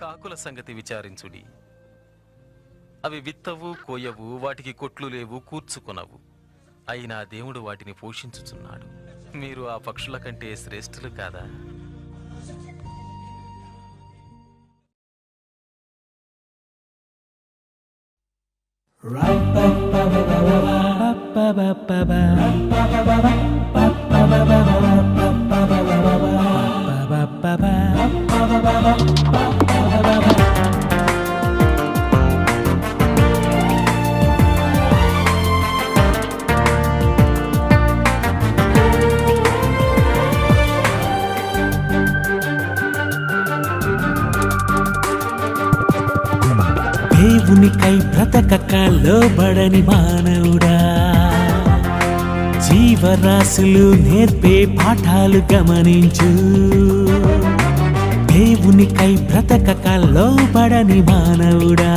కాకుల సంగతి విచారించుడి. అవి విత్తవు కోయవు వాటికి కొట్లు లేవు కూర్చుకొనవు. అయినా దేవుడు వాటిని పోషించుచున్నాడు. మీరు ఆ పక్షుల కంటే శ్రేష్ఠులు కాదా? దేవునికై బ్రతకక లోబడని మానవుడా. జీవరాశులు నేర్పే పాఠాలు గమనించు. దేవునికై బ్రతకక లోబడని మానవుడా.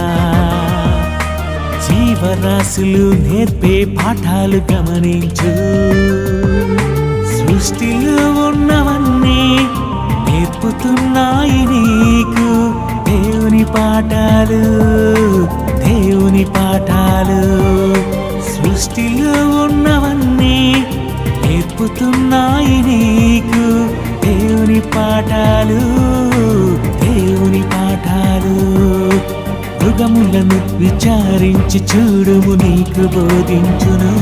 జీవరాశులు నేర్పే పాఠాలు గమనించు. సృష్టిలో ఉన్నవన్నీ నేర్పుతున్నాయి నీకు దేవుని పాఠాలు. దేవుని పాఠాలు. సృష్టిలో ఉన్నవన్నీ నేర్పుతున్నాయి నీకు. దేవుని పాఠాలు దేవుని పాఠాలు. మృగములను విచారించి చూడుము నీకు బోధించును.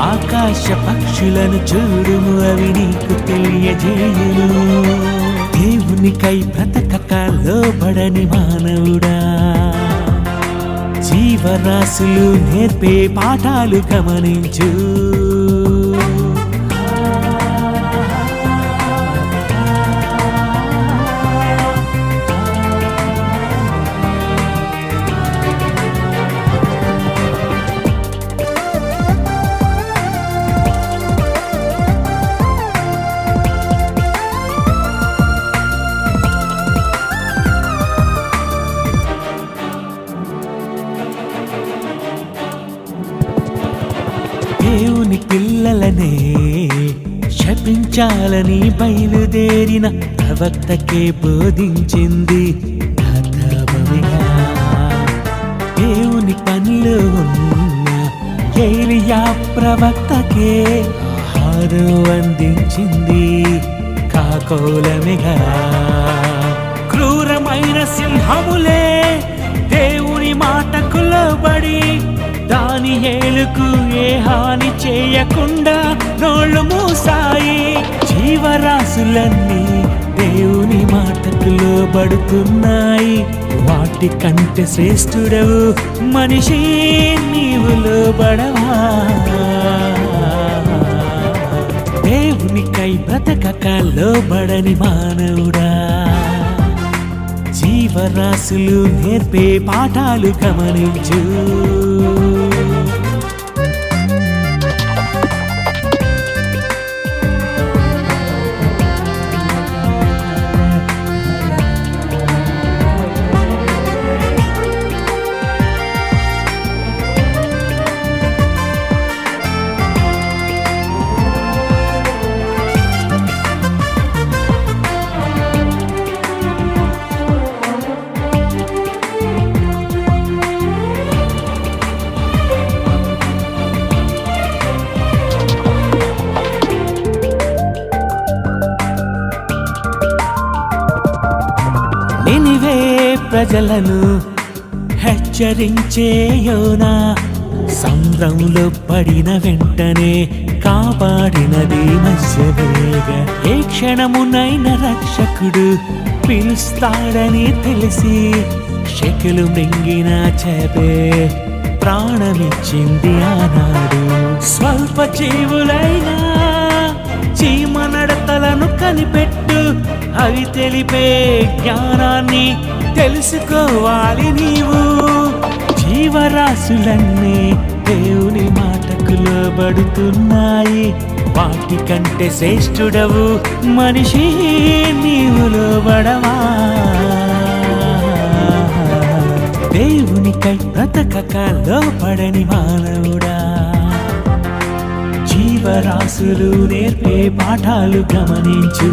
ఆకాశ పక్షులను చూడుము అవి నీకు తెలియజేయును. దేవునికై బ్రతకక లోబడని మానవుడా. జీవరాశులు నేర్పే పాఠాలు గమనించు. దేవుని పిల్లలనే శపించాలని బయలుదేరిన ప్రవక్తకే బోధించింది దేవుని పనులు ఉన్న ఏలియా ప్రవక్తకే ఆహారం అందించింది కాకోలమిగా. క్రూరమైన సింహములే దేవుని మాటకు లోబడి దాని ఏలుకు హాని చేయకుండా నోళ్ళు మూసాయి. జీవరాశులన్నీ దేవుని మాటకు లోబడుతున్నాయి వాటి కంటే శ్రేష్ఠుడవు మనిషి నీవు లోబడవా దేవునికై బ్రతకక లోబడని మానవుడా. జీవరాశులు నేర్పే పాఠాలు గమనించు. ప్రజలను హెచ్చరించే యోనా సంద్రంలో పడిన వెంటనే కాపాడినది మత్స్యవేగ. ఏ క్షణమునైన రక్షకుడు పిలుస్తాడని తెలిసి శకులు మింగిన చేపే ప్రాణమిచ్చింది ఆనాడు. స్వల్ప జీవులైనా చీమ నడతలను కనిపెట్టు అవి తెలిపే జ్ఞానాన్ని తెలుసుకోవాలి నీవు. జీవరాశులన్నీ దేవుని మాటకు లోబడుతున్నాయి వాటి కంటే శ్రేష్ఠుడవు మనిషి నీవు లోబడవా దేవునికై బ్రతకక లోపడని మానవుడా. జీవరాశులు నేర్పే పాఠాలు గమనించు.